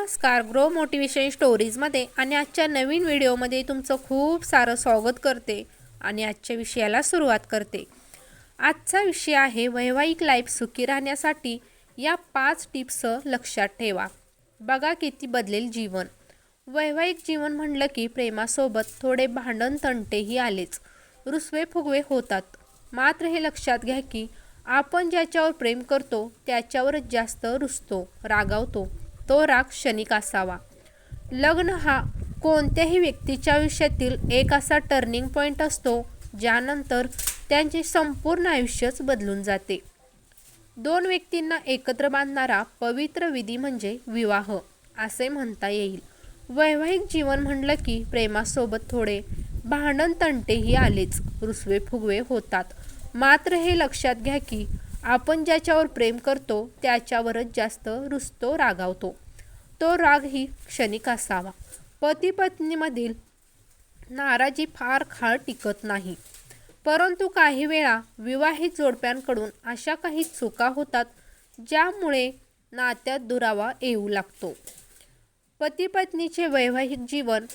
नमस्कार. Grow motivation स्टोरीजमध्ये आणि आजच्या नवीन व्हिडिओमध्ये तुमचं खूप सारं स्वागत करते आणि आजच्या विषयाला सुरुवात करते. आजचा विषय आहे वैवाहिक लाईफ सुखी राहण्यासाठी या पाच टिप्स लक्षात ठेवा. बघा किती बदलेल जीवन. वैवाहिक जीवन म्हणलं की प्रेमासोबत थोडे भांडण तंटेही आलेच. रुसवे फुगवे होतात. मात्र हे लक्षात घ्या की आपण ज्याच्यावर प्रेम करतो त्याच्यावरच जास्त रुसतो रागावतो. तो राग क्षणिक असावा. लग्न हा कोणत्याही व्यक्तीच्या आयुष्यातील एक असा टर्निंग पॉईंट असतो ज्यानंतर त्यांचे संपूर्ण आयुष्यच बदलून जाते. दोन व्यक्तींना एकत्र बांधणारा पवित्र विधी म्हणजे विवाह असे म्हणता येईल. वैवाहिक जीवन म्हणलं की प्रेमासोबत थोडे भांडण तंटेही आलेच रुसवे फुगवे होतात. मात्र हे लक्षात घ्या की आपण ज्याच्यावर प्रेम करतो त्याच्यावरच जास्त रुसतो रागावतो. तो रागही क्षणिक असावा. पती पत्नीमधील नाराजी फार खाळ टिकत नाही. परंतु काही वेळा विवाहित जोडप्यांकडून अशा काही चुका होतात ज्यामुळे नात्यात दुरावा येऊ लागतो. पती पत्नीचे वैवाहिक जीवन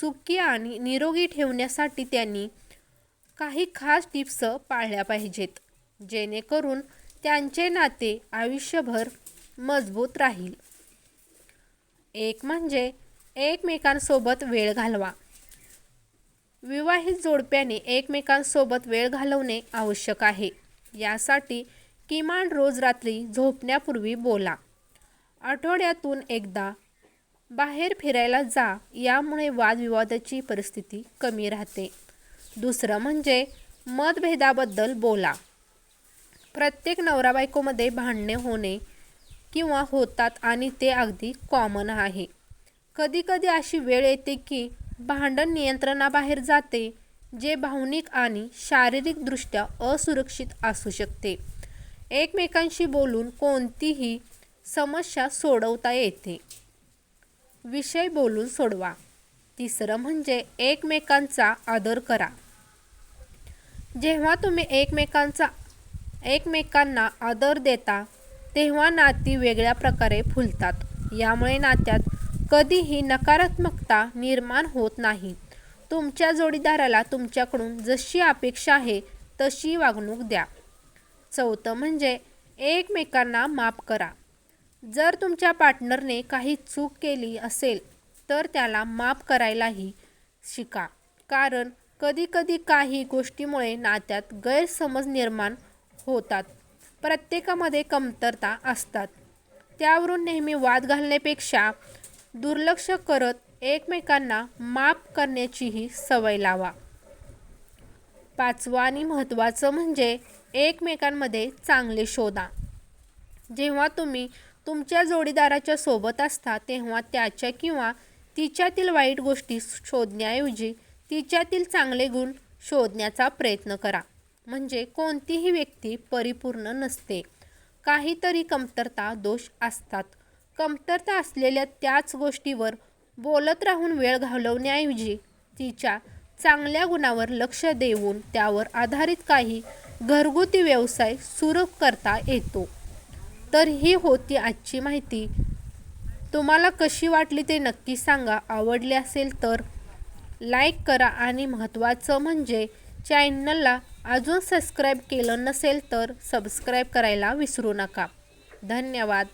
सुखी आणि निरोगी ठेवण्यासाठी त्यांनी काही खास टिप्स पाळल्या पाहिजेत जेणेकरून त्यांचे नाते आयुष्यभर मजबूत राहील. एक म्हणजे एकमेकांसोबत वेळ घालवा. विवाहित जोडप्याने एकमेकांसोबत वेळ घालवणे आवश्यक आहे. यासाठी किमान रोज रात्री झोपण्यापूर्वी बोला. आठवड्यातून एकदा बाहेर फिरायला जा यामुळे वादविवादाची परिस्थिती कमी राहते. दुसरं म्हणजे मतभेदाबद्दल बोला. प्रत्येक नवरा बायकोमध्ये भांडणे होणे किंवा होतात आणि ते अगदी कॉमन आहे. कधीकधी अशी वेळ येते की भांडण नियंत्रणाबाहेर जाते जे भावनिक आणि शारीरिकदृष्ट्या असुरक्षित असू शकते. एकमेकांशी बोलून कोणतीही समस्या सोडवता येते. विषय बोलून सोडवा. तिसरं म्हणजे एकमेकांचा आदर करा. जेव्हा तुम्ही एकमेकांचा एकमेकांना आदर देता तेव्हा नाती वेगळ्या प्रकारे फुलतात. यामुळे नात्यात कधीही नकारात्मकता निर्माण होत नाही. तुमच्या जोडीदाराला तुमच्याकडून जशी अपेक्षा आहे तशी वागणूक द्या. चौथं म्हणजे एकमेकांना माफ करा. जर तुमच्या पार्टनरने काही चूक केली असेल तर त्याला माफ करायलाही शिका. कारण कधीकधी काही गोष्टीमुळे नात्यात गैरसमज निर्माण होतात. प्रत्येकामध्ये कमतरता असतात. त्यावरून नेहमी वाद घालण्यापेक्षा दुर्लक्ष करत एकमेकांना माफ करण्याचीही सवय लावा. पाचवं आणि महत्त्वाचं म्हणजे एकमेकांमध्ये चांगले शोधा. जेव्हा तुम्ही तुमच्या जोडीदाराच्या सोबत असता तेव्हा त्याच्या किंवा तिच्यातील वाईट गोष्टी शोधण्याऐवजी तिच्यातील चांगले गुण शोधण्याचा प्रयत्न करा. म्हणजे कोणतीही व्यक्ती परिपूर्ण नसते. काहीतरी कमतरता दोष असतात. कमतरता असलेल्या त्याच गोष्टीवर बोलत राहून वेळ घालवण्याऐवजी तिच्या चांगल्या गुणावर लक्ष देऊन त्यावर आधारित काही घरगुती व्यवसाय सुरू करता येतो. तर ही होती आजची माहिती. तुम्हाला कशी वाटली ते नक्की सांगा. आवडले असेल तर लाईक करा आणि महत्त्वाचं म्हणजे चॅनलला अजून सबस्क्राईब केलं नसेल तर सबस्क्राईब करायला विसरू नका. धन्यवाद.